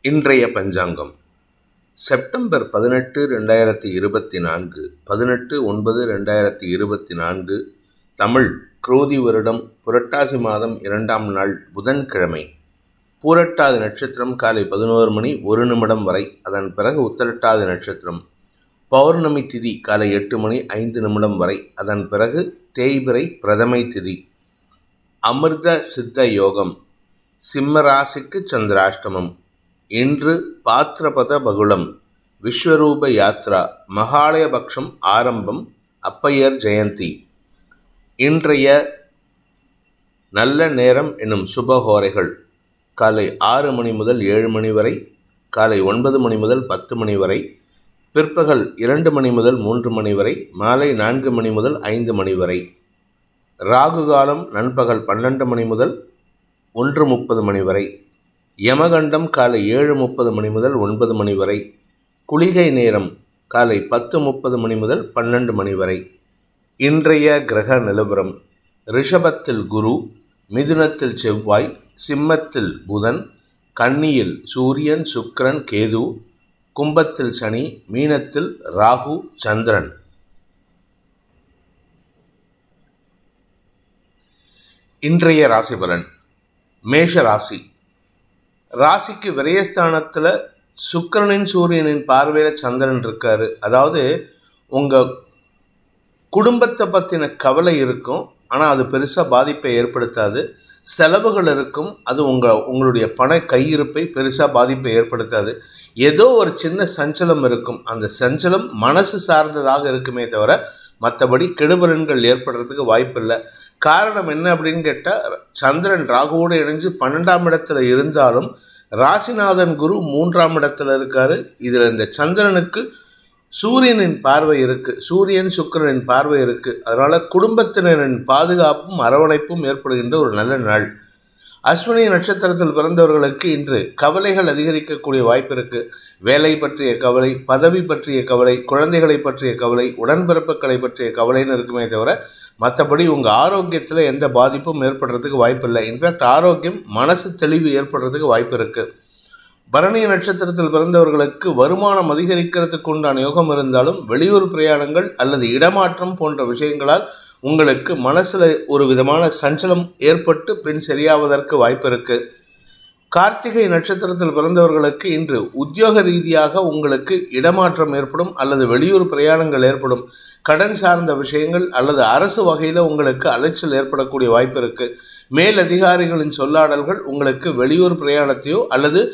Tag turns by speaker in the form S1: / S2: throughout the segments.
S1: இன்றைய பஞ்சாங்கம். செப்டம்பர் பதினெட்டு ரெண்டாயிரத்தி இருபத்தி நான்கு பதினெட்டு ஒன்பது ரெண்டாயிரத்தி இருபத்தி நான்கு தமிழ் குரோதி வருடம் புரட்டாசி மாதம் இரண்டாம் நாள் புதன்கிழமை. பூரட்டாதி நட்சத்திரம் காலை பதினோரு மணி ஒரு நிமிடம் வரை அதன் பிறகு உத்தரட்டாதி நட்சத்திரம். பௌர்ணமி திதி காலை எட்டு மணி ஐந்து நிமிடம் வரை அதன் பிறகு தேய்பிறை பிரதமை திதி. அமிர்த சித்த யோகம். சிம்மராசிக்கு சந்திராஷ்டமம். இன்று பாத்திரபத பகுளம் விஸ்வரூப யாத்ரா மகாலயபக்ஷம் ஆரம்பம் அப்பையர் ஜெயந்தி. இன்றைய நல்ல நேரம் என்னும் சுபஹோரைகள் காலை ஆறு மணி முதல் ஏழு மணி வரை காலை ஒன்பது மணி முதல் பத்து மணி வரை பிற்பகல் இரண்டு மணி முதல் மூன்று மணி வரை மாலை நான்கு மணி முதல் ஐந்து மணி வரை. ராகு காலம் நண்பகல் பன்னெண்டு மணி முதல் ஒன்று முப்பது மணி வரை. யமகண்டம் காலை ஏழு முப்பது மணி முதல் ஒன்பது மணி வரை குளிகை நேரம் காலை பத்து முப்பது மணி முதல் பன்னெண்டு மணி வரை. இன்றைய கிரக நிலவரம் ரிஷபத்தில் குரு மிதுனத்தில் செவ்வாய் சிம்மத்தில் புதன் கன்னியில் சூரியன் சுக்ரன் கேது கும்பத்தில் சனி மீனத்தில் ராகு சந்திரன். இன்றைய ராசி பலன் மேஷ ராசி. ராசிக்கு விரயஸ்தானத்தில் சுக்கிரனின் சூரியனின் பார்வையில் சந்திரன் இருக்காரு. அதாவது உங்கள் குடும்பத்தை பற்றின கவலை இருக்கும் ஆனால் அது பெருசாக பாதிப்பை ஏற்படுத்தாது. செலவுகள் இருக்கும் அது உங்கள் உங்களுடைய பண கையிருப்பை பெருசாக பாதிப்பை ஏற்படுத்தாது. ஏதோ ஒரு சின்ன சஞ்சலம் இருக்கும். அந்த சஞ்சலம் மனசு சார்ந்ததாக இருக்குமே தவிர மற்றபடி கெடுபலன்கள் ஏற்படுறதுக்கு வாய்ப்பில்லை. காரணம் என்ன அப்படின்னு கேட்டால் சந்திரன் ராகுவோடு இணைஞ்சு பன்னெண்டாம் இடத்துல இருந்தாலும் ராசிநாதன் குரு மூன்றாம் இடத்துல இருக்காரு. இதில் இந்த சந்திரனுக்கு சூரியனின் பார்வை இருக்கு. சூரியன் சுக்கிரனின் பார்வை இருக்கு. அதனால குடும்பத்தினரின் பாதுகாப்பும் அரவணைப்பும் ஏற்படுகின்ற ஒரு நல்ல நாள். அஸ்வினி நட்சத்திரத்தில் பிறந்தவர்களுக்கு இன்று கவலைகள் அதிகரிக்கக்கூடிய வாய்ப்பு இருக்கு. வேலை பற்றிய கவலை பதவி பற்றிய கவலை குழந்தைகளை பற்றிய கவலை உடன்பிறப்புகளை பற்றிய கவலைன்னு இருக்குமே தவிர மற்றபடி உங்கள் ஆரோக்கியத்தில் எந்த பாதிப்பும் ஏற்படுறதுக்கு வாய்ப்பு இல்லை இன்ஃபேக்ட் ஆரோக்கியம் மனசு தெளிவு ஏற்படுறதுக்கு வாய்ப்பு இருக்குது பரணி நட்சத்திரத்தில் பிறந்தவர்களுக்கு வருமானம் அதிகரிக்கிறதுக்கு உண்டான யோகம் இருந்தாலும் வெளியூர் பிரயாணங்கள் அல்லது இடமாற்றம் போன்ற விஷயங்களால் உங்களுக்கு மனசில் ஒரு விதமான சஞ்சலம் ஏற்பட்டு பின் சரியாவதற்கு வாய்ப்பு இருக்குது கார்த்திகை நட்சத்திரத்தில் பிறந்தவர்களுக்கு இன்று உத்தியோக ரீதியாக உங்களுக்கு இடமாற்றம் ஏற்படும் அல்லது வெளியூர் பிரயாணங்கள் ஏற்படும். கடன் சார்ந்த விஷயங்கள் அல்லது அரசு வகையில் உங்களுக்கு அலைச்சல் ஏற்படக்கூடிய வாய்ப்பு இருக்கு. மேல் அதிகாரிகளின் சொல்லாடல்கள் உங்களுக்கு வெளியூர் பிரயாணத்தையோ அல்லது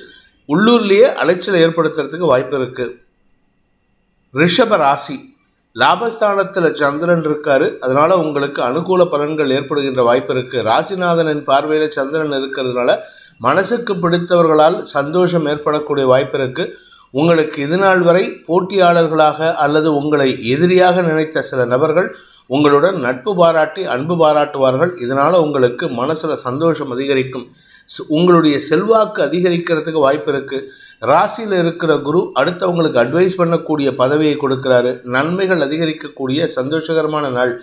S1: உள்ளூர்லேயே அலைச்சல் ஏற்படுத்துறதுக்கு வாய்ப்பு இருக்கு. ரிஷப ராசி. லாபஸ்தானத்தில் சந்திரன் இருக்காரு. அதனால உங்களுக்கு அனுகூல பலன்கள் ஏற்படுகின்ற வாய்ப்பு இருக்கு. ராசிநாதனின் பார்வையில் சந்திரன் இருக்கிறதுனால மனசுக்கு பிடித்தவர்களால் சந்தோஷம் ஏற்படக்கூடிய வாய்ப்பு இருக்கு. உங்களுக்கு இது நாள் வரை போட்டியாளர்களாக அல்லது உங்களை எதிரியாக நினைத்த சில நபர்கள் உங்களுடன் நட்பு பாராட்டி அன்பு பாராட்டுவார்கள். இதனால் உங்களுக்கு மனசில் சந்தோஷம் அதிகரிக்கும். உங்களுடைய செல்வாக்கு அதிகரிக்கிறதுக்கு வாய்ப்பு இருக்குது ராசியில் இருக்கிற குரு அடுத்தவங்களுக்கு அட்வைஸ் பண்ணக்கூடிய பதவியை கொடுக்கிறாரு. நன்மைகள் அதிகரிக்கக்கூடிய சந்தோஷகரமான நாள்.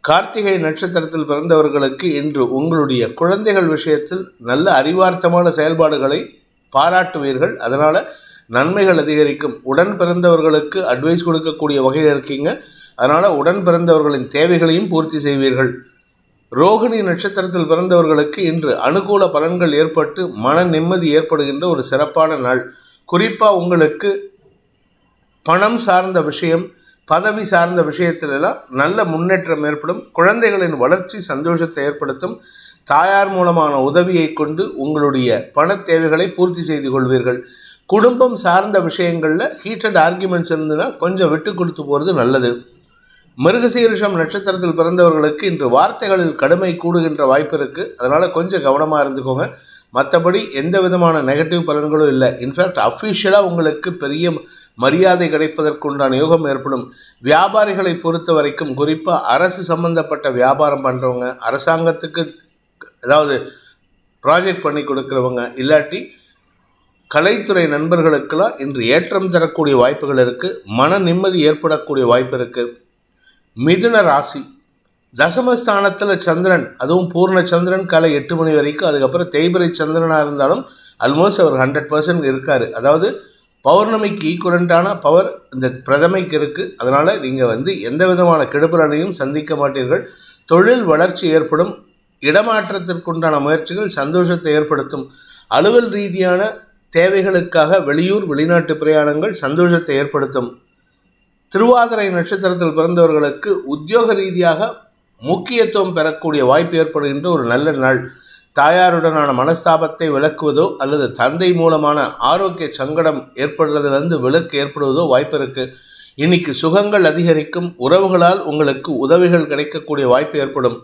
S1: கார்த்திகை நட்சத்திரத்தில் பிறந்தவர்களுக்கு இன்று உங்களுடைய குழந்தைகள் விஷயத்தில் நல்ல அறிவார்த்தமான செயல்பாடுகளை பாராட்டுவீர்கள். அதனால் நன்மைகள் அதிகரிக்கும். உடன் பிறந்தவர்களுக்கு அட்வைஸ் கொடுக்கக்கூடிய வகையில் இருக்கீங்க. அதனால் உடன் பிறந்தவர்களின் தேவைகளையும் பூர்த்தி செய்வீர்கள். ரோகிணி நட்சத்திரத்தில் பிறந்தவர்களுக்கு இன்று அனுகூல பலன்கள் ஏற்பட்டு மன நிம்மதி ஏற்படுகின்ற ஒரு சிறப்பான நாள். குறிப்பாக உங்களுக்கு பணம் சார்ந்த விஷயம் பதவி சார்ந்த விஷயத்திலெல்லாம் நல்ல முன்னேற்றம் ஏற்படும். குழந்தைகளின் வளர்ச்சி சந்தோஷத்தை ஏற்படுத்தும். தாயார் மூலமான உதவியை கொண்டு உங்களுடைய பண தேவைகளை பூர்த்தி செய்து கொள்வீர்கள். குடும்பம் சார்ந்த விஷயங்களில் ஹீட்டட் ஆர்குமெண்ட்ஸ் இருந்ததுன்னா கொஞ்சம் விட்டு கொடுத்து போகிறது நல்லது. மிருகசீரிஷம் நட்சத்திரத்தில் பிறந்தவர்களுக்கு இன்று வார்த்தைகளில் கடுமை கூடுகின்ற வாய்ப்பு இருக்குது அதனால் கொஞ்சம் கவனமாக இருந்துக்கோங்க. மற்றபடி எந்த விதமான நெகட்டிவ் பலன்களும் இல்லை. இன்ஃபேக்ட் அஃபிஷியலாக உங்களுக்கு பெரிய மரியாதை கிடைப்பதற்குண்டான யோகம் ஏற்படும். வியாபாரிகளை பொறுத்த வரைக்கும் குறிப்பாக அரசு சம்பந்தப்பட்ட வியாபாரம் பண்ணுறவங்க அரசாங்கத்துக்கு அதாவது ப்ராஜெக்ட் பண்ணி கொடுக்குறவங்க இல்லாட்டி கலைத்துறை நண்பர்களுக்கெல்லாம் இன்று ஏற்றம் தரக்கூடிய வாய்ப்புகள் இருக்குது மன நிம்மதி ஏற்படக்கூடிய வாய்ப்பு இருக்குது மிதுன ராசி தசமஸ்தானத்தில் சந்திரன் அதுவும் பூர்ண சந்திரன் காலை எட்டு மணி வரைக்கும் அதுக்கப்புறம் தேய்பிரை சந்திரனாக இருந்தாலும் ஆல்மோஸ்ட் அவர் ஹண்ட்ரட் பர்சன்ட் இருக்கார். அதாவது பௌர்ணமிக்கு ஈக்குவலண்ட்டான பவர் இந்த பிரதமைக்கு இருக்குது அதனால் நீங்கள் வந்து எந்த விதமான கெடுபலனையும் சந்திக்க மாட்டீர்கள். தொழில் வளர்ச்சி ஏற்படும். இடமாற்றத்திற்குண்டான முயற்சிகள் சந்தோஷத்தை ஏற்படுத்தும். அலுவல் ரீதியான தேவைகளுக்காக வெளியூர் வெளிநாட்டு பிரயாணங்கள் சந்தோஷத்தை ஏற்படுத்தும். திருவாதிரை நட்சத்திரத்தில் பிறந்தவர்களுக்கு உத்தியோக ரீதியாக முக்கியத்துவம் பெறக்கூடிய வாய்ப்பு ஏற்படுகின்ற ஒரு நல்ல நாள். தாயாருடனான மனஸ்தாபத்தை விளக்குவதோ அல்லது தந்தை மூலமான ஆரோக்கிய சங்கடம் ஏற்படுறதுலேருந்து விலக்கு ஏற்படுவதோ வாய்ப்பு இருக்கு. இன்னைக்கு சுகங்கள் அதிகரிக்கும் உறவுகளால் உங்களுக்கு உதவிகள் கிடைக்கக்கூடிய வாய்ப்பு ஏற்படும்.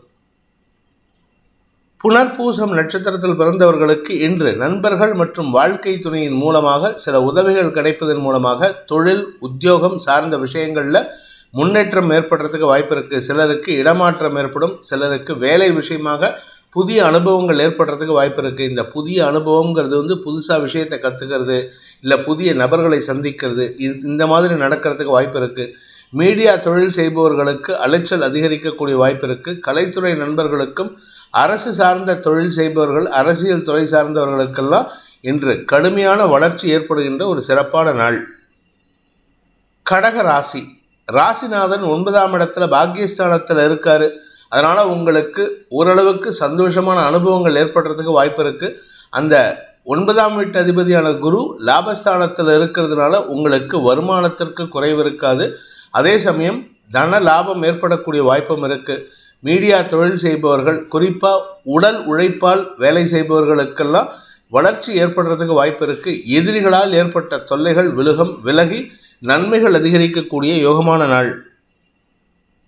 S1: புனர்பூசம் நட்சத்திரத்தில் பிறந்தவர்களுக்கு இன்று நண்பர்கள் மற்றும் வாழ்க்கை துணையின் மூலமாக சில உதவிகள் கிடைப்பதன் மூலமாக தொழில் உத்தியோகம் சார்ந்த விஷயங்களில் முன்னேற்றம் ஏற்படுறதுக்கு வாய்ப்பு இருக்குது சிலருக்கு இடமாற்றம் ஏற்படும். சிலருக்கு வேலை விஷயமாக புதிய அனுபவங்கள் ஏற்படுறதுக்கு வாய்ப்பு இருக்குது இந்த புதிய அனுபவங்கிறது வந்து புதுசாக விஷயத்தை கற்றுக்கிறது இல்லை புதிய நபர்களை சந்திக்கிறது இந்த மாதிரி நடக்கிறதுக்கு வாய்ப்பு இருக்குது மீடியா தொழில் செய்பவர்களுக்கு அலைச்சல் அதிகரிக்கக்கூடிய வாய்ப்பு இருக்குது கலைத்துறை நண்பர்களுக்கும் அரசு சார்ந்த தொழில் செய்பவர்கள் அரசியல் துறை சார்ந்தவர்களுக்கெல்லாம் இன்று கடுமையான வளர்ச்சி ஏற்படுகின்ற ஒரு சிறப்பான நாள். கடக ராசி. ராசிநாதன் ஒன்பதாம் இடத்துல பாக்கியஸ்தானத்தில் இருக்காரு. அதனால் உங்களுக்கு ஓரளவுக்கு சந்தோஷமான அனுபவங்கள் ஏற்படுறதுக்கு வாய்ப்பு இருக்குது அந்த ஒன்பதாம் வீட்டு அதிபதியான குரு லாபஸ்தானத்தில் இருக்கிறதுனால உங்களுக்கு வருமானத்திற்கு குறைவு இருக்காது. அதே சமயம் தன லாபம் ஏற்படக்கூடிய வாய்ப்பும் இருக்குது மீடியா தொழில் செய்பவர்கள் குறிப்பாக உடல் உழைப்பால் வேலை செய்பவர்களுக்கெல்லாம் வளர்ச்சி ஏற்படுறதுக்கு வாய்ப்பு இருக்குது எதிரிகளால் ஏற்பட்ட தொல்லைகள் விலகம் விலகி நன்மைகள் அதிகரிக்கக்கூடிய யோகமான நாள்.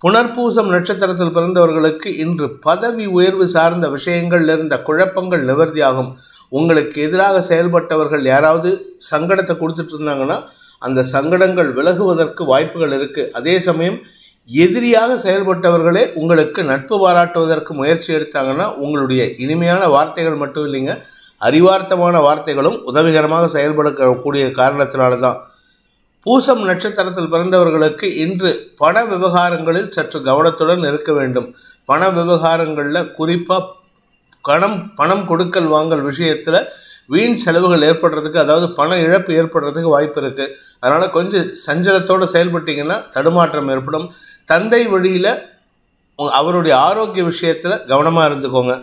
S1: புனர்பூசம் நட்சத்திரத்தில் பிறந்தவர்களுக்கு இன்று பதவி உயர்வு சார்ந்த விஷயங்கள் இருந்த குழப்பங்கள் நிவர்த்தியாகும். உங்களுக்கு எதிராக செயல்பட்டவர்கள் யாராவது சங்கடத்தை கொடுத்துட்டு இருந்தாங்கன்னா அந்த சங்கடங்கள் விலகுவதற்கு வாய்ப்புகள் இருக்குது அதே சமயம் எதிரியாக செயல்பட்டவர்களே உங்களுக்கு நட்பு பாராட்டுவதற்கு முயற்சி எடுத்தாங்கன்னா உங்களுடைய இனிமையான வார்த்தைகள் மட்டும் இல்லைங்க அறிவார்த்தமான வார்த்தைகளும் உதவிகரமாக செயல்படக்கூடிய காரணத்தினால தான். பூசம் நட்சத்திரத்தில் பிறந்தவர்களுக்கு இன்று பண விவகாரங்களில் சற்று கவனத்துடன் இருக்க வேண்டும். பண விவகாரங்களில் குறிப்பாக பணம் பணம் கொடுக்கல் வாங்கல் விஷயத்தில் வீண் செலவுகள் ஏற்படுறதுக்கு அதாவது பண இழப்பு ஏற்படுறதுக்கு வாய்ப்பு இருக்குது அதனால் கொஞ்சம் சஞ்சலத்தோடு செயல்பட்டிங்கன்னா தடுமாற்றம் ஏற்படும். தந்தை வழியில் அவருடைய ஆரோக்கிய விஷயத்தில் கவனமாக இருந்துக்கோங்க.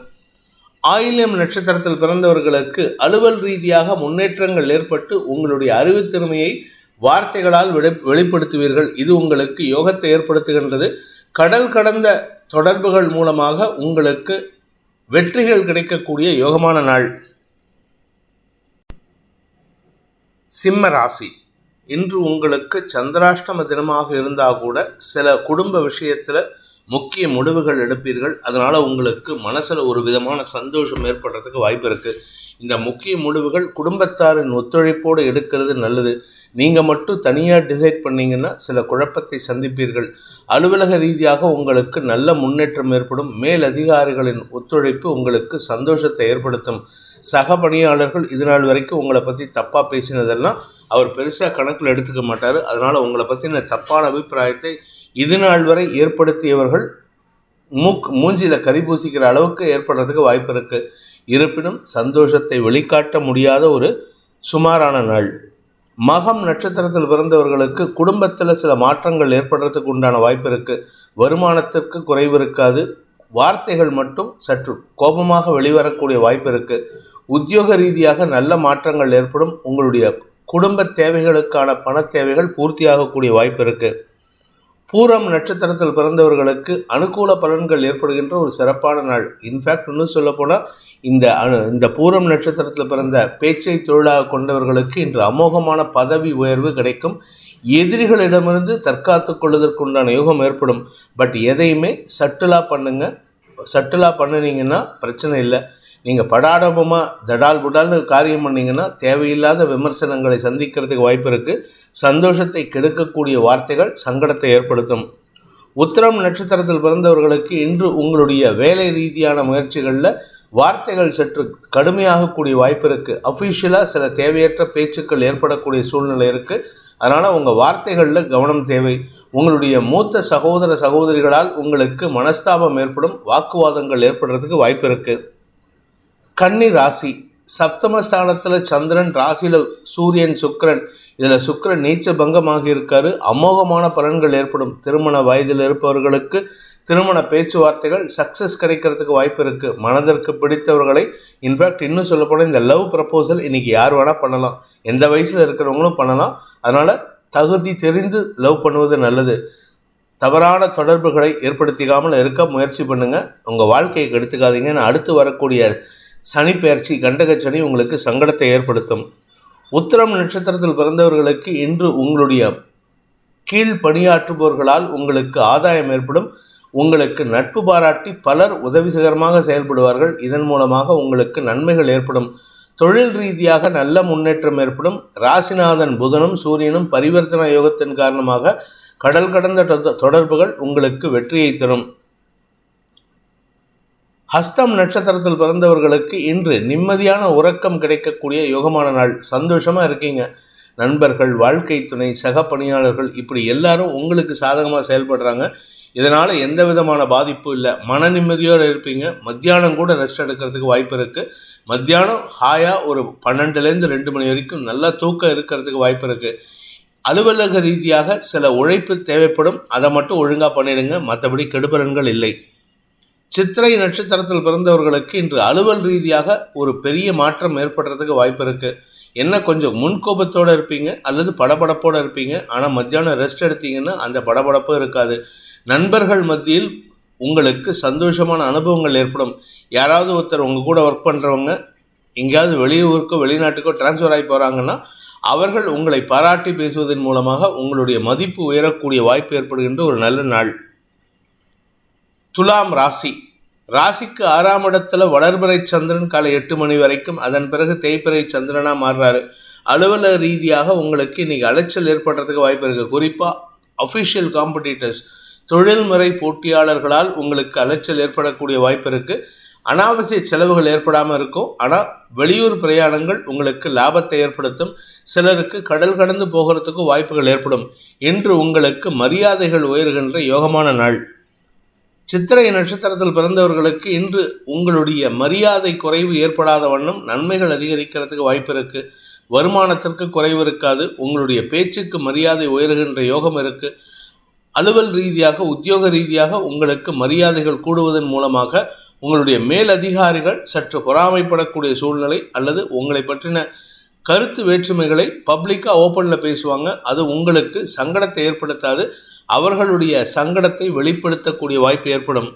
S1: ஆயிலியம் நட்சத்திரத்தில் பிறந்தவர்களுக்கு அலுவல் ரீதியாக முன்னேற்றங்கள் ஏற்பட்டு உங்களுடைய அறிவுத்திறமையை வார்த்தைகளால் வெளி வெளிப்படுத்துவீர்கள். இது உங்களுக்கு யோகத்தை ஏற்படுத்துகின்றது. கடல் கடந்த தொடர்புகள் மூலமாக உங்களுக்கு வெற்றிகள் கிடைக்கக்கூடிய யோகமான நாள். சிம்ம ராசி. இன்று உங்களுக்கு சந்திராஷ்டம தினமாக இருந்தால் கூட சில குடும்ப விஷயத்தில் முக்கிய முடிவுகள் எடுப்பீர்கள். அதனால் உங்களுக்கு மனசில் ஒரு விதமான சந்தோஷம் ஏற்படுறதுக்கு வாய்ப்பு இருக்குது இந்த முக்கிய முடிவுகள் குடும்பத்தாரின் ஒத்துழைப்போடு எடுக்கிறது நல்லது. நீங்கள் மட்டும் தனியாக டிசைட் பண்ணீங்கன்னா சில குழப்பத்தை சந்திப்பீர்கள். அலுவலக ரீதியாக உங்களுக்கு நல்ல முன்னேற்றம் ஏற்படும். மேல் அதிகாரிகளின் ஒத்துழைப்பு உங்களுக்கு சந்தோஷத்தை ஏற்படுத்தும். சக பணியாளர்கள் இது நாள் வரைக்கும் உங்களை பற்றி தப்பாக பேசினதெல்லாம் அவர் பெருசாக கணக்கில் எடுத்துக்க மாட்டார். அதனால் உங்களை பற்றின தப்பான அபிப்பிராயத்தை இது நாள் வரை ஏற்படுத்தியவர்கள் மூக் மூஞ்சியில் கறி பூசிக்கிற அளவுக்கு ஏற்படுறதுக்கு வாய்ப்பு இருக்குது இருப்பினும் சந்தோஷத்தை வெளிக்காட்ட முடியாத ஒரு சுமாரான நாள். மகம் நட்சத்திரத்தில் பிறந்தவர்களுக்கு குடும்பத்தில் சில மாற்றங்கள் ஏற்படுறதுக்கு உண்டான வாய்ப்பு இருக்குது வருமானத்திற்கு குறைவு இருக்காது. வார்த்தைகள் மட்டும் சற்று கோபமாக வெளிவரக்கூடிய வாய்ப்பு இருக்குது உத்தியோக ரீதியாக நல்ல மாற்றங்கள் ஏற்படும். உங்களுடைய குடும்ப தேவைகளுக்கான பண தேவைகள் பூர்த்தியாகக்கூடிய வாய்ப்பு இருக்குது பூரம் நட்சத்திரத்தில் பிறந்தவர்களுக்கு அனுகூல பலன்கள் ஏற்படுகின்ற ஒரு சிறப்பான நாள். இன்ஃபேக்ட் இன்னும் சொல்லப்போனால் இந்த அணு இந்த பூரம் நட்சத்திரத்தில் பிறந்த பேச்சை தொழிலாக கொண்டவர்களுக்கு இன்று அமோகமான பதவி உயர்வு கிடைக்கும். எதிரிகளிடமிருந்து தற்காத்து கொள்வதற்குண்டான யோகம் ஏற்படும். பட் எதையுமே சட்டிலாக பண்ணுங்க சட்டிலாக பண்ணினீங்கன்னா பிரச்சனை இல்லை. நீங்கள் படாடபமாக தடால் புடால்னு காரியம் பண்ணீங்கன்னா தேவையில்லாத விமர்சனங்களை சந்திக்கிறதுக்கு வாய்ப்பு இருக்குது சந்தோஷத்தை கெடுக்கக்கூடிய வார்த்தைகள் சங்கடத்தை ஏற்படுத்தும். உத்தரம் நட்சத்திரத்தில் பிறந்தவர்களுக்கு இன்று உங்களுடைய வேலை ரீதியான முயற்சிகளில் வார்த்தைகள் சற்று கடுமையாகக்கூடிய வாய்ப்பு இருக்குது அஃபிஷியலாக சில தேவையற்ற பேச்சுக்கள் ஏற்படக்கூடிய சூழ்நிலை இருக்குது அதனால் உங்கள் வார்த்தைகளில் கவனம் தேவை. உங்களுடைய மூத்த சகோதர சகோதரிகளால் உங்களுக்கு மனஸ்தாபம் ஏற்படும். வாக்குவாதங்கள் ஏற்படுறதுக்கு வாய்ப்பு இருக்குது கன்னி ராசி. சப்தமஸ்தானத்தில் சந்திரன் ராசியில் சூரியன் சுக்கிரன். இதில் சுக்கரன் நீச்ச பங்கமாக இருக்காரு. அமோகமான பலன்கள் ஏற்படும். திருமண வயதில் இருப்பவர்களுக்கு திருமண பேச்சுவார்த்தைகள் சக்ஸஸ் கிடைக்கிறதுக்கு வாய்ப்பு இருக்குது மனதிற்கு பிடித்தவர்களை இன்ஃபேக்ட் இன்னும் சொல்லப்போனால் இந்த லவ் ப்ரப்போசல் இன்னைக்கு யார் வேணால் பண்ணலாம். எந்த வயசில் இருக்கிறவங்களும் பண்ணலாம். அதனால் தகுதி தெரிந்து லவ் பண்ணுவது நல்லது. தவறான தொடர்புகளை ஏற்படுத்திக்காமல் இருக்க முயற்சி பண்ணுங்கள் உங்கள் வாழ்க்கையை கெடுத்துக்காதீங்கன்னு அடுத்து வரக்கூடிய சனி பெயர்ச்சி சனி உங்களுக்கு சங்கடத்தை ஏற்படுத்தும். உத்திரம் நட்சத்திரத்தில் பிறந்தவர்களுக்கு இன்று உங்களுடைய கீழ் பணியாற்றுபவர்களால் உங்களுக்கு ஆதாயம் ஏற்படும். உங்களுக்கு நட்பு பாராட்டி பலர் உதவிகரமாக செயல்படுவார்கள். இதன் மூலமாக உங்களுக்கு நன்மைகள் ஏற்படும். தொழில் ரீதியாக நல்ல முன்னேற்றம் ஏற்படும். ராசிநாதன் புதனும் சூரியனும் பரிவர்த்தன யோகத்தின் காரணமாக கடல் கடந்த தொடர்புகள் உங்களுக்கு வெற்றியை தரும். ஹஸ்தம் நட்சத்திரத்தில் பிறந்தவர்களுக்கு இன்று நிம்மதியான உறக்கம் கிடைக்கக்கூடிய யோகமான நாள். சந்தோஷமாக இருக்கீங்க. நண்பர்கள் வாழ்க்கை துணை சக பணியாளர்கள் இப்படி எல்லாரும் உங்களுக்கு சாதகமாக செயல்படுறாங்க. இதனால் எந்த விதமான பாதிப்பும் இல்லை. மன நிம்மதியோடு இருப்பீங்க. மத்தியானம் கூட ரெஸ்ட் எடுக்கிறதுக்கு வாய்ப்பு இருக்குது மத்தியானம் ஹாயாக ஒரு பன்னெண்டுலேருந்து ரெண்டு மணி வரைக்கும் நல்லா தூக்கம் இருக்கிறதுக்கு வாய்ப்பு இருக்குது அலுவலக ரீதியாக சில உழைப்பு தேவைப்படும். அதை மட்டும் ஒழுங்காக பண்ணிடுங்க. மற்றபடி கெடுபலன்கள் இல்லை. சித்திரை நட்சத்திரத்தில் பிறந்தவர்களுக்கு இன்று அலுவல் ரீதியாக ஒரு பெரிய மாற்றம் ஏற்படுறதுக்கு வாய்ப்பு இருக்குது என்ன கொஞ்சம் முன்கோபத்தோடு இருப்பீங்க அல்லது படபடப்போடு இருப்பீங்க ஆனால் மத்தியானம் ரெஸ்ட் எடுத்தீங்கன்னா அந்த படபடப்பும் இருக்காது. நண்பர்கள் மத்தியில் உங்களுக்கு சந்தோஷமான அனுபவங்கள் ஏற்படும். யாராவது ஒருத்தர் உங்கள் கூட ஒர்க் பண்ணுறவங்க எங்கேயாவது வெளியூருக்கோ வெளிநாட்டுக்கோ டிரான்ஸ்ஃபர் ஆகி போகிறாங்கன்னா அவர்கள் உங்களை பாராட்டி பேசுவதன் மூலமாக உங்களுடைய மதிப்பு உயரக்கூடிய வாய்ப்பு ஏற்படுகின்ற ஒரு நல்ல நாள். துலாம் ராசி. ராசிக்கு ஆறாம் இடத்துல வளர்பிறை சந்திரன் காலை எட்டு மணி வரைக்கும் அதன் பிறகு தேய்பிறை சந்திரனா மாறுறாரு. அலுவலக ரீதியாக உங்களுக்கு இன்னைக்கு அலைச்சல் ஏற்படுறதுக்கு வாய்ப்பு இருக்கு. குறிப்பா அஃபிஷியல் காம்படிட்டர்ஸ் தொழில்முறை போட்டியாளர்களால் உங்களுக்கு அலைச்சல் ஏற்படக்கூடிய வாய்ப்பு இருக்கு. அனாவசிய செலவுகள் ஏற்படாமல் இருக்கும். ஆனால் வெளியூர் பிரயாணங்கள் உங்களுக்கு லாபத்தை ஏற்படுத்தும். சிலருக்கு கடல் கடந்து போகிறதுக்கு வாய்ப்புகள் ஏற்படும். இன்று உங்களுக்கு மரியாதைகள் உயர்கின்ற யோகமான நாள். சித்திரை நட்சத்திரத்தில் பிறந்தவர்களுக்கு இன்று உங்களுடைய மரியாதை குறைவு ஏற்படாத வண்ணம் நன்மைகள் அதிகரிக்கிறதுக்கு வாய்ப்பு இருக்கு வருமானத்திற்கு குறைவு இருக்காது. உங்களுடைய பேச்சுக்கு மரியாதை உயர்கின்ற யோகம் இருக்கு. அலுவல் ரீதியாக உத்தியோக ரீதியாக உங்களுக்கு மரியாதைகள் கூடுவதன் மூலமாக உங்களுடைய மேல் அதிகாரிகள் சற்று பொறாமைப்படக்கூடிய சூழ்நிலை அல்லது உங்களை பற்றின கருத்து வேற்றுமைகளை பப்ளிக்காக ஓப்பனில் பேசுவாங்க. அது உங்களுக்கு சங்கடத்தை ஏற்படுத்தாது. அவர்களுடைய சங்கடத்தை வெளிப்படுத்தக்கூடிய வாய்ப்பு ஏற்படும்.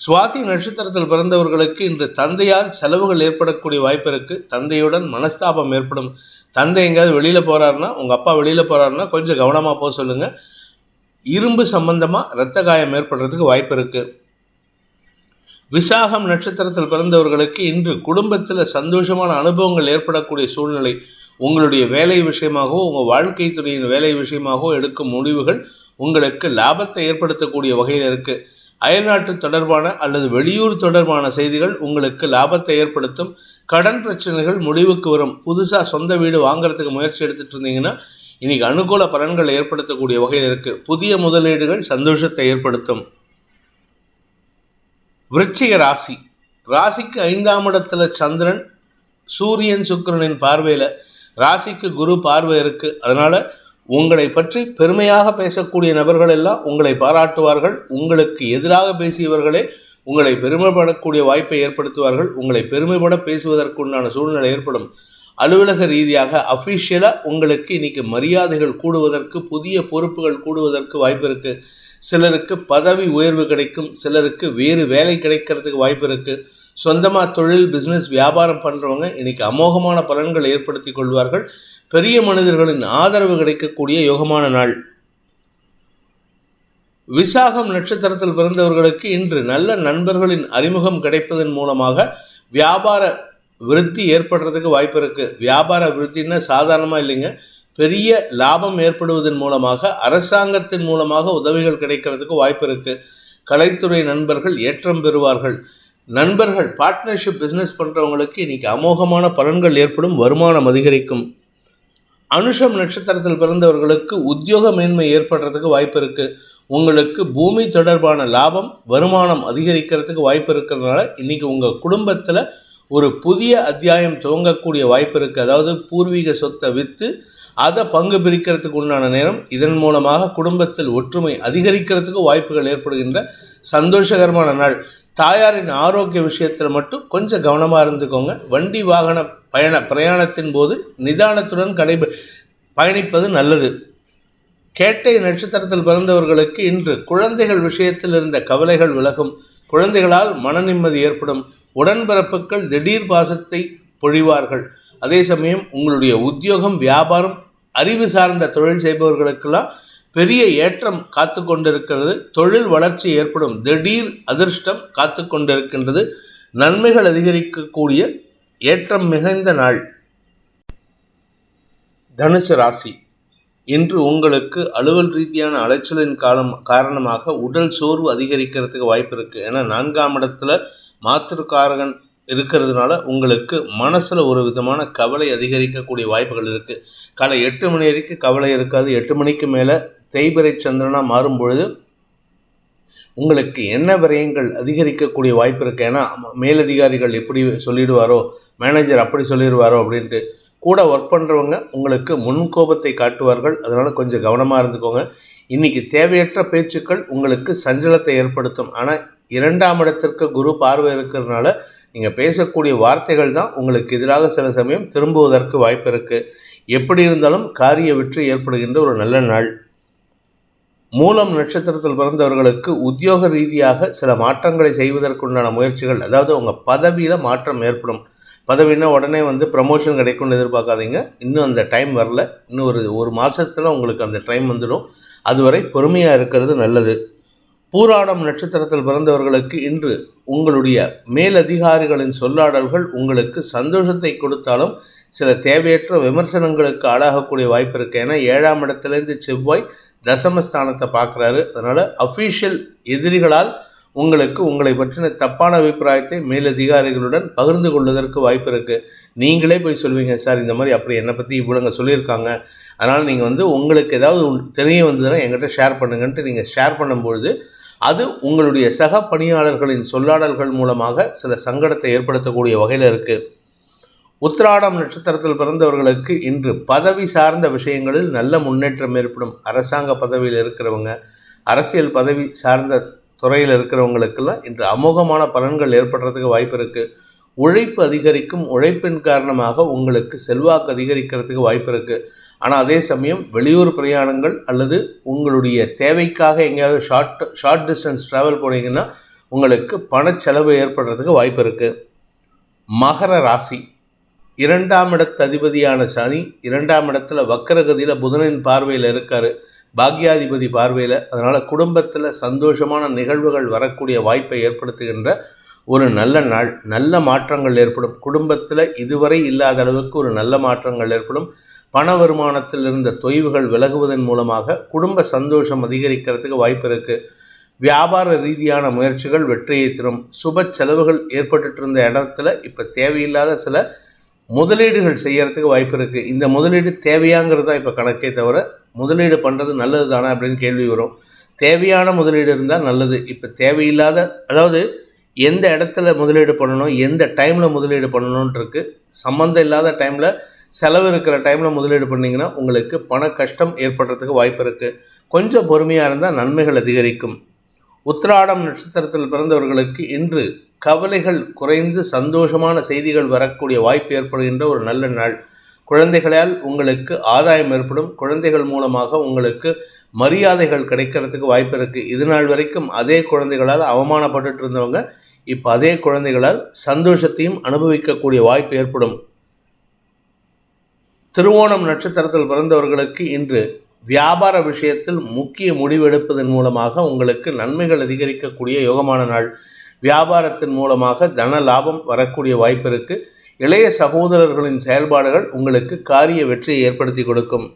S1: சுவாதி நட்சத்திரத்தில் பிறந்தவர்களுக்கு இன்று தந்தையால் செலவுகள் ஏற்படக்கூடிய வாய்ப்பு இருக்குது தந்தையுடன் மனஸ்தாபம் ஏற்படும். தந்தை எங்கேயாவது வெளியில் போகிறாருன்னா உங்கள் அப்பா வெளியில் போகிறாருன்னா கொஞ்சம் கவனமாக போக சொல்லுங்கள் இரும்பு சம்பந்தமாக இரத்த காயம் ஏற்படுறதுக்கு வாய்ப்பு இருக்குது விசாகம் நட்சத்திரத்தில் பிறந்தவர்களுக்கு இன்று குடும்பத்தில் சந்தோஷமான அனுபவங்கள் ஏற்படக்கூடிய சூழ்நிலை. உங்களுடைய வேலை விஷயமாகவோ உங்கள் வாழ்க்கை துறையின் வேலை விஷயமாகவோ எடுக்கும் முடிவுகள் உங்களுக்கு லாபத்தை ஏற்படுத்தக்கூடிய வகையில் இருக்குது அயல்நாட்டு தொடர்பான அல்லது வெளியூர் தொடர்பான செய்திகள் உங்களுக்கு லாபத்தை ஏற்படுத்தும். கடன் பிரச்சனைகள் முடிவுக்கு வரும். புதுசாக சொந்த வீடு வாங்குறதுக்கு முயற்சி எடுத்துட்டு இருந்தீங்கன்னா இன்னைக்கு அனுகூல பலன்களை ஏற்படுத்தக்கூடிய வகையில் இருக்குது புதிய முதலீடுகள் சந்தோஷத்தை ஏற்படுத்தும். விருச்சிக ராசி. ராசிக்கு ஐந்தாம் இடத்துல சந்திரன் சூரியன் சுக்கிரனின் பார்வையில் ராசிக்கு குரு பார்வை இருக்கு. அதனால உங்களை பற்றி பெருமையாக பேசக்கூடிய நபர்கள் எல்லாம் உங்களை பாராட்டுவார்கள். உங்களுக்கு எதிராக பேசியவர்களே உங்களை பெருமைப்படக்கூடிய வாய்ப்பை ஏற்படுத்துவார்கள். உங்களை பெருமைப்பட பேசுவதற்குண்டான சூழ்நிலை ஏற்படும். அலுவலக ரீதியாக அஃபிஷியலாக உங்களுக்கு இன்னைக்கு மரியாதைகள் கூடுவதற்கு புதிய பொறுப்புகள் கூடுவதற்கு வாய்ப்பு இருக்குது சிலருக்கு பதவி உயர்வு கிடைக்கும். சிலருக்கு வேறு வேலை கிடைக்கிறதுக்கு வாய்ப்பு இருக்குது சொந்தமாக தொழில் பிஸ்னஸ் வியாபாரம் பண்ணுறவங்க இன்னைக்கு அமோகமான பலன்களை ஏற்படுத்தி கொள்வார்கள். பெரிய மனிதர்களின் ஆதரவு கிடைக்கக்கூடிய யோகமான நாள். விசாகம் நட்சத்திரத்தில் பிறந்தவர்களுக்கு இன்று நல்ல நண்பர்களின் அறிமுகம் கிடைப்பதன் மூலமாக வியாபார விருத்தி ஏற்படுறதுக்கு வாய்ப்பு இருக்குது வியாபார விருத்தின்னா சாதாரணமாக இல்லைங்க. பெரிய லாபம் ஏற்படுவதன் மூலமாக அரசாங்கத்தின் மூலமாக உதவிகள் கிடைக்கிறதுக்கு வாய்ப்பு இருக்குது கலைத்துறை நண்பர்கள் ஏற்றம் பெறுவார்கள். நண்பர்கள் பார்ட்னர்ஷிப் பிஸ்னஸ் பண்ணுறவங்களுக்கு இன்றைக்கி அமோகமான பலன்கள் ஏற்படும் வருமானம் அதிகரிக்கும். அனுஷம் நட்சத்திரத்தில் பிறந்தவர்களுக்கு உத்தியோக மேன்மை ஏற்படுறதுக்கு வாய்ப்பு இருக்குது உங்களுக்கு பூமி தொடர்பான லாபம் வருமானம் அதிகரிக்கிறதுக்கு வாய்ப்பு இருக்கிறதுனால இன்றைக்கி உங்கள் குடும்பத்தில் ஒரு புதிய அத்தியாயம் துவங்கக்கூடிய வாய்ப்பு இருக்குது அதாவது பூர்வீக சொத்தை விற்று அதை பங்கு பிரிக்கிறதுக்கு உண்டான நேரம் இதன் மூலமாக குடும்பத்தில் ஒற்றுமை அதிகரிக்கிறதுக்கு வாய்ப்புகள் ஏற்படுகின்ற சந்தோஷகரமான நாள். தாயாரின் ஆரோக்கிய விஷயத்தில் மட்டும் கொஞ்சம் கவனமாக இருந்துக்கோங்க. வண்டி வாகன பயண பிரயாணத்தின் போது நிதானத்துடன் கடைப பயணிப்பது நல்லது. கேட்டை நட்சத்திரத்தில் பிறந்தவர்களுக்கு இன்று குழந்தைகள் விஷயத்தில் இருந்த கவலைகள் விலகும். குழந்தைகளால் மன நிம்மதி ஏற்படும். உடன்பிறப்புகள் திடீர் பாசத்தை பொழிவார்கள். அதே சமயம் உங்களுடைய உத்தியோகம் வியாபாரம் அறிவு சார்ந்த தொழில் செய்பவர்களுக்கெல்லாம் பெரிய ஏற்றம் காத்து கொண்டிருக்கிறது தொழில் வளர்ச்சி ஏற்படும். திடீர் அதிர்ஷ்டம் காத்து கொண்டிருக்கின்றது நன்மைகள் அதிகரிக்கக்கூடிய ஏற்றம் மிகுந்த நாள். தனுசு ராசி. இன்று உங்களுக்கு அலுவல் ரீதியான அலைச்சலின் காலம் காரணமாக உடல் சோர்வு அதிகரிக்கிறதுக்கு வாய்ப்பு இருக்குது ஏன்னா நான்காம் இடத்துல மாத்திருக்காரகன் இருக்கிறதுனால உங்களுக்கு மனசில் ஒரு விதமான கவலை அதிகரிக்கக்கூடிய வாய்ப்புகள் இருக்குது காலை எட்டு மணி வரைக்கும் கவலை இருக்காது. எட்டு மணிக்கு மேலே தேய்பிரை சந்திரனாக மாறும் பொழுது உங்களுக்கு என்ன விரயங்கள் அதிகரிக்கக்கூடிய வாய்ப்பு இருக்குது ஏன்னா மேலதிகாரிகள் எப்படி சொல்லிடுவாரோ மேனேஜர் அப்படி சொல்லிடுவாரோ அப்படின்ட்டு கூட ஒர்க் பண்ணுறவங்க உங்களுக்கு முன்கோபத்தை காட்டுவார்கள். அதனால் கொஞ்சம் கவனமாக இருந்துக்கோங்க. இன்றைக்கி தேவையற்ற பேச்சுக்கள் உங்களுக்கு சஞ்சலத்தை ஏற்படுத்தும். ஆனால் இரண்டாம் இடத்திற்கு குரு பார்வை இருக்கிறதுனால நீங்கள் பேசக்கூடிய வார்த்தைகள் தான் உங்களுக்கு எதிராக சில சமயம் திரும்புவதற்கு வாய்ப்பு இருக்குது எப்படி இருந்தாலும் காரிய வெற்றி ஏற்படுகின்ற ஒரு நல்ல நாள். மூலம் நட்சத்திரத்தில் பிறந்தவர்களுக்கு உத்தியோக ரீதியாக சில மாற்றங்களை செய்வதற்குண்டான முயற்சிகள் அதாவது உங்கள் பதவியில் மாற்றம் ஏற்படும். பதவினா உடனே வந்து ப்ரமோஷன் கிடைக்கும்னு எதிர்பார்க்காதீங்க. இன்னும் அந்த டைம் வரல. இன்னும் ஒரு ஒரு மாதத்தில் உங்களுக்கு அந்த டைம் வந்துடும். அதுவரை பொறுமையாக இருக்கிறது நல்லது. பூராடம் நட்சத்திரத்தில் பிறந்தவர்களுக்கு இன்று உங்களுடைய மேலதிகாரிகளின் சொல்லாடல்கள் உங்களுக்கு சந்தோஷத்தை கொடுத்தாலும் சில தேவையற்ற விமர்சனங்களுக்கு ஆளாகக்கூடிய வாய்ப்பு இருக்குது ஏன்னா ஏழாம் இடத்துலேருந்து செவ்வாய் தசமஸ்தானத்தை பார்க்குறாரு. அதனால் அஃபீஷியல் எதிரிகளால் உங்களுக்கு உங்களை பற்றின தப்பான அபிப்பிராயத்தை மேலதிகாரிகளுடன் பகிர்ந்து கொள்வதற்கு வாய்ப்பு இருக்குது நீங்களே போய் சொல்வீங்க சார் இந்த மாதிரி அப்படி என்னை பற்றி இவ்வளோங்க சொல்லியிருக்காங்க. அதனால் நீங்கள் வந்து உங்களுக்கு ஏதாவது தெரிய வந்ததுன்னா எங்கிட்ட ஷேர் பண்ணுங்கன்ட்டு நீங்கள் ஷேர் பண்ணும்பொழுது அது உங்களுடைய சக பணியாளர்களின் சொல்லாடல்கள் மூலமாக சில சங்கடத்தை ஏற்படுத்தக்கூடிய வகையில் இருக்குது உத்திராடம் நட்சத்திரத்தில் பிறந்தவர்களுக்கு இன்று பதவி சார்ந்த விஷயங்களில் நல்ல முன்னேற்றம் ஏற்படும். அரசாங்க பதவியில் இருக்கிறவங்க அரசியல் பதவி சார்ந்த துறையில் இருக்கிறவங்களுக்கெல்லாம் இன்று அமோகமான பலன்கள் ஏற்படுறதுக்கு வாய்ப்பு இருக்குது உழைப்பு அதிகரிக்கும். உழைப்பின் காரணமாக உங்களுக்கு செல்வாக்கு அதிகரிக்கிறதுக்கு வாய்ப்பு இருக்குது ஆனால் அதே சமயம் வெளியூர் பிரயாணங்கள் அல்லது உங்களுடைய தேவைக்காக எங்கேயாவது ஷார்ட் ஷார்ட் டிஸ்டன்ஸ் ட்ராவல் போனீங்கன்னா உங்களுக்கு பணச்செலவு ஏற்படுறதுக்கு வாய்ப்பு இருக்குது மகர ராசி. இரண்டாம் இடத்து அதிபதியான சனி இரண்டாம் இடத்துல வக்கரகதியில் புதனின் பார்வையில் இருக்கார். பாக்யாதிபதி பார்வையில் அதனால் குடும்பத்தில் சந்தோஷமான நிகழ்வுகள் வரக்கூடிய வாய்ப்பை ஏற்படுத்துகின்ற ஒரு நல்ல நாள். நல்ல மாற்றங்கள் ஏற்படும். குடும்பத்தில் இதுவரை இல்லாத அளவுக்கு ஒரு நல்ல மாற்றங்கள் ஏற்படும். பண வருமானத்தில் இருந்த தொய்வுகள் விலகுவதன் மூலமாக குடும்ப சந்தோஷம் அதிகரிக்கிறதுக்கு வாய்ப்பு இருக்குது வியாபார ரீதியான முயற்சிகள் வெற்றியை தரும். சுப செலவுகள் ஏற்பட்டு இருந்த இடத்துல இப்போ தேவையில்லாத சில முதலீடுகள் செய்யறதுக்கு வாய்ப்பு இருக்குது இந்த முதலீடு தேவையாங்கிறது தான் இப்போ கணக்கே தவிர முதலீடு பண்ணுறது நல்லது தானே அப்படின்னு கேள்வி வரும். தேவையான முதலீடு இருந்தால் நல்லது. இப்போ தேவையில்லாத அதாவது எந்த இடத்துல முதலீடு பண்ணணும் எந்த டைமில் முதலீடு பண்ணணுன்ட்டு சம்மந்தம் இல்லாத டைமில் செலவு இருக்கிற டைமில் முதலீடு பண்ணிங்கன்னா உங்களுக்கு பண கஷ்டம் ஏற்படுறதுக்கு வாய்ப்பு இருக்குது கொஞ்சம் பொறுமையாக இருந்தால் நன்மைகள் அதிகரிக்கும். உத்திராடம் நட்சத்திரத்தில் பிறந்தவர்களுக்கு இன்று கவலைகள் குறைந்து சந்தோஷமான செய்திகள் வரக்கூடிய வாய்ப்பு ஏற்படுகின்ற ஒரு நல்ல நாள். குழந்தைகளால் உங்களுக்கு ஆதாயம் ஏற்படும். குழந்தைகள் மூலமாக உங்களுக்கு மரியாதைகள் கிடைக்கிறதுக்கு வாய்ப்பு இருக்குது இது நாள் வரைக்கும் அதே குழந்தைகளால் அவமானப்பட்டு இருந்தவங்க இப்போ அதே குழந்தைகளால் சந்தோஷத்தையும் அனுபவிக்கக்கூடிய வாய்ப்பு ஏற்படும். திருவோணம் நட்சத்திரத்தில் பிறந்தவர்களுக்கு இன்று வியாபார விஷயத்தில் முக்கிய முடிவெடுப்பதன் மூலமாக உங்களுக்கு நன்மைகள் அதிகரிக்கக்கூடிய யோகமான நாள். வியாபாரத்தின் மூலமாக தன லாபம் வரக்கூடிய வாய்ப்பு இருக்குது இளைய சகோதரர்களின் செயல்பாடுகள் உங்களுக்கு காரிய வெற்றியை ஏற்படுத்தி கொடுக்கும்.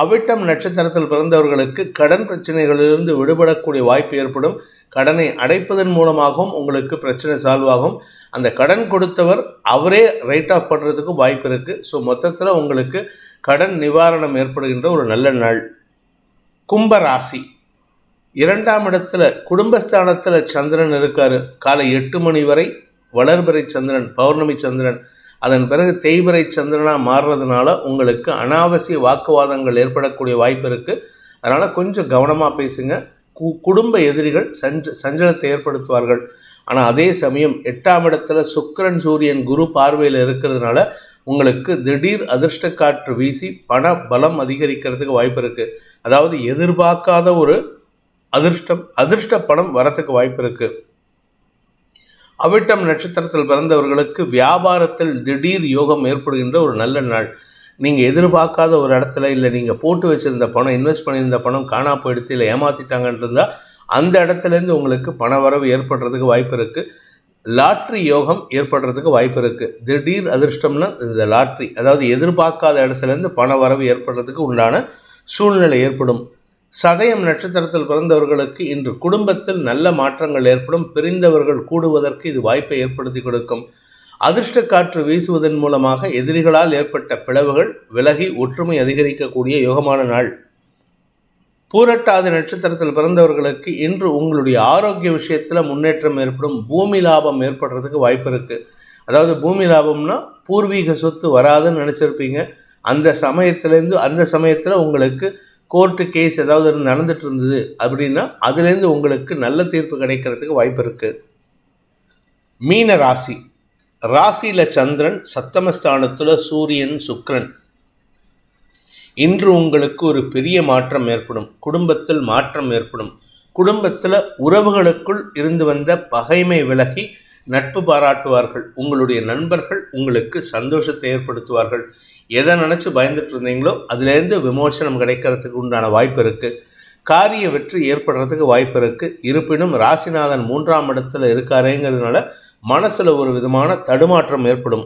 S1: அவிட்டம் நட்சத்திரத்தில் பிறந்தவர்களுக்கு கடன் பிரச்சனைகளிலிருந்து விடுபடக்கூடிய வாய்ப்பு ஏற்படும். கடனை அடைப்பதன் மூலமாகவும் உங்களுக்கு பிரச்சனை சால்வ் ஆகும். அந்த கடன் கொடுத்தவர் அவரே ரைட் ஆஃப் பண்ணுறதுக்கும் வாய்ப்பு இருக்குது ஸோ மொத்தத்தில் உங்களுக்கு கடன் நிவாரணம் ஏற்படுகின்ற ஒரு நல்ல நாள். கும்ப ராசி. இரண்டாம் இடத்துல குடும்பஸ்தானத்தில் சந்திரன் இருக்கார். காலை எட்டு மணி வரை வளர்பிறை சந்திரன் பௌர்ணமி சந்திரன். அதன் பிறகு தேய்பிரை சந்திரனாக மாறுறதுனால உங்களுக்கு அனாவசிய வாக்குவாதங்கள் ஏற்படக்கூடிய வாய்ப்பு இருக்குது அதனால் கொஞ்சம் கவனமாக பேசுங்க. கு குடும்ப எதிரிகள் சஞ்ச சஞ்சலத்தை ஏற்படுத்துவார்கள். ஆனால் அதே சமயம் எட்டாம் இடத்துல சுக்கரன் சூரியன் குரு பார்வையில் இருக்கிறதுனால உங்களுக்கு திடீர் அதிர்ஷ்ட காற்று வீசி பண பலம் அதிகரிக்கிறதுக்கு வாய்ப்பு இருக்குது அதாவது எதிர்பார்க்காத ஒரு அதிர்ஷ்டம் அதிர்ஷ்ட பணம் வரத்துக்கு வாய்ப்பு இருக்குது அவிட்டம் நட்சத்திரத்தில் பிறந்தவர்களுக்கு வியாபாரத்தில் திடீர் யோகம் ஏற்படுகின்ற ஒரு நல்ல நாள். நீங்கள் எதிர்பார்க்காத ஒரு இடத்துல இல்லை நீங்கள் போட்டு வச்சுருந்த பணம் இன்வெஸ்ட் பண்ணியிருந்த பணம் காணா போயிடுத்து இல்லை ஏமாற்றிட்டாங்கன்னு இருந்தால் அந்த இடத்துலேருந்து உங்களுக்கு பண வரவு ஏற்படுறதுக்கு வாய்ப்பு இருக்குது லாட்ரி யோகம் ஏற்படுறதுக்கு வாய்ப்பு இருக்குது திடீர் அதிர்ஷ்டம்னா இந்த லாட்ரி அதாவது எதிர்பார்க்காத இடத்துலேருந்து பண வரவு ஏற்படுறதுக்கு உண்டான சூழ்நிலை ஏற்படும். சதயம் நட்சத்திரத்தில் பிறந்தவர்களுக்கு இன்று குடும்பத்தில் நல்ல மாற்றங்கள் ஏற்படும். பிரிந்தவர்கள் கூடுவதற்கு இது வாய்ப்பை ஏற்படுத்தி கொடுக்கும். அதிர்ஷ்ட காற்று வீசுவதன் மூலமாக எதிரிகளால் ஏற்பட்ட பிளவுகள் விலகி ஒற்றுமை அதிகரிக்கக்கூடிய யோகமான நாள். பூரட்டாதி நட்சத்திரத்தில் பிறந்தவர்களுக்கு இன்று உங்களுடைய ஆரோக்கிய விஷயத்தில் முன்னேற்றம் ஏற்படும். பூமி லாபம் ஏற்படுறதுக்கு வாய்ப்பு இருக்குது அதாவது பூமி லாபம்னா பூர்வீக சொத்து வராதுன்னு நினச்சிருப்பீங்க. அந்த சமயத்துலேருந்து அந்த சமயத்தில் உங்களுக்கு கோர்ட்டு கேஸ் ஏதாவது நடந்துட்டு இருந்தது அப்படின்னா அதுலேருந்து உங்களுக்கு நல்ல தீர்ப்பு கிடைக்கிறதுக்கு வாய்ப்பு இருக்குது மீன ராசி. ராசியில் சந்திரன் சத்தமஸ்தானத்தில் சூரியன் சுக்ரன் இன்று உங்களுக்கு ஒரு பெரிய மாற்றம் ஏற்படும். குடும்பத்தில் மாற்றம் ஏற்படும். குடும்பத்தில் உறவுகளுக்குள் இருந்து வந்த பகைமை விலகி நட்பு பாராட்டுவார்கள். உங்களுடைய நண்பர்கள் உங்களுக்கு சந்தோஷத்தை ஏற்படுத்துவார்கள். எதை நினச்சி பயந்துட்டு இருந்தீங்களோ அதுலேருந்து விமோசனம் கிடைக்கிறதுக்கு உண்டான வாய்ப்பு இருக்குது காரிய வெற்றி ஏற்படுறதுக்கு வாய்ப்பு இருக்குது இருப்பினும் ராசிநாதன் மூன்றாம் இடத்துல இருக்காரேங்கிறதுனால மனசில் ஒரு விதமான தடுமாற்றம் ஏற்படும்.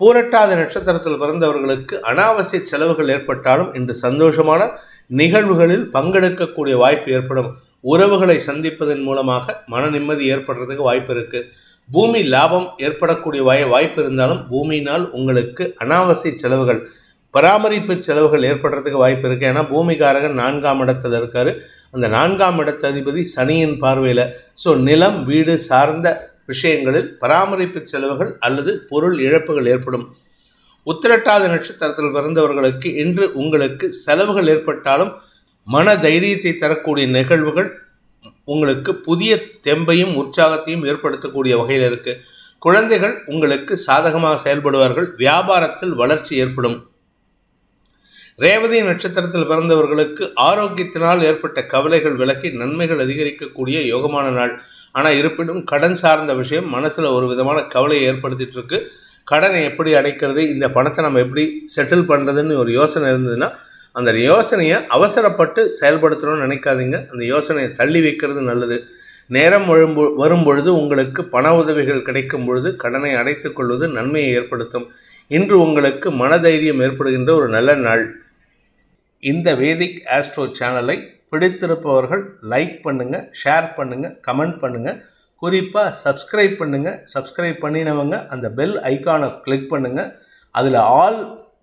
S1: பூரட்டாத நட்சத்திரத்தில் பிறந்தவர்களுக்கு அனாவசிய செலவுகள் ஏற்பட்டாலும் இன்று சந்தோஷமான நிகழ்வுகளில் பங்கெடுக்கக்கூடிய வாய்ப்பு ஏற்படும். உறவுகளை சந்திப்பதன் மூலமாக மன நிம்மதி ஏற்படுறதுக்கு வாய்ப்பு இருக்குது பூமி லாபம் ஏற்படக்கூடிய வாய் வாய்ப்பு இருந்தாலும் பூமியினால் உங்களுக்கு அனாவசிய செலவுகள் பராமரிப்பு செலவுகள் ஏற்படுறதுக்கு வாய்ப்பு இருக்குது ஏன்னா பூமிகாரகன் நான்காம் இடத்துல இருக்கார். அந்த நான்காம் இடத்த அதிபதி சனியின் பார்வையில். ஸோ நிலம் வீடு சார்ந்த விஷயங்களில் பராமரிப்பு செலவுகள் அல்லது பொருள் இழப்புகள் ஏற்படும். உத்திரட்டாத நட்சத்திரத்தில் பிறந்தவர்களுக்கு இன்று உங்களுக்கு செலவுகள் ஏற்பட்டாலும் மன தைரியத்தை தரக்கூடிய நிகழ்வுகள் உங்களுக்கு புதிய தெம்பையும் உற்சாகத்தையும் ஏற்படுத்தக்கூடிய வகையில் இருக்குது குழந்தைகள் உங்களுக்கு சாதகமாக செயல்படுவார்கள். வியாபாரத்தில் வளர்ச்சி ஏற்படும். ரேவதி நட்சத்திரத்தில் பிறந்தவர்களுக்கு ஆரோக்கியத்தினால் ஏற்பட்ட கவலைகள் விலகி நன்மைகள் அதிகரிக்கக்கூடிய யோகமான நாள். ஆனால் இருப்பினும் கடன் சார்ந்த விஷயம் மனசில் ஒரு விதமான கவலையை ஏற்படுத்திட்டு இருக்கு. கடனை எப்படி அடைக்கிறது? இந்த பணத்தை நம்ம எப்படி செட்டில் பண்ணுறதுன்னு ஒரு யோசனை இருந்ததுன்னா அந்த யோசனையை அவசரப்பட்டு செயல்படுத்தணும்னு நினைக்காதீங்க. அந்த யோசனையை தள்ளி வைக்கிறது நல்லது. நேரம் வரும் வரும்பொழுது உங்களுக்கு பண உதவிகள் கிடைக்கும் பொழுது கடனை அடைத்துக் கொள்வது நன்மையை ஏற்படுத்தும். இன்று உங்களுக்கு மனதைரியம் ஏற்படுகின்ற ஒரு நல்ல நாள். இந்த வேதிக் ஆஸ்ட்ரோ சேனலை பிடித்திருப்பவர்கள் லைக் பண்ணுங்கள் ஷேர் பண்ணுங்கள் கமெண்ட் பண்ணுங்கள் குறிப்பாக சப்ஸ்கிரைப் பண்ணுங்கள் சப்ஸ்கிரைப் பண்ணினவங்க அந்த பெல் ஐக்கானை கிளிக் பண்ணுங்கள் அதில் ஆல்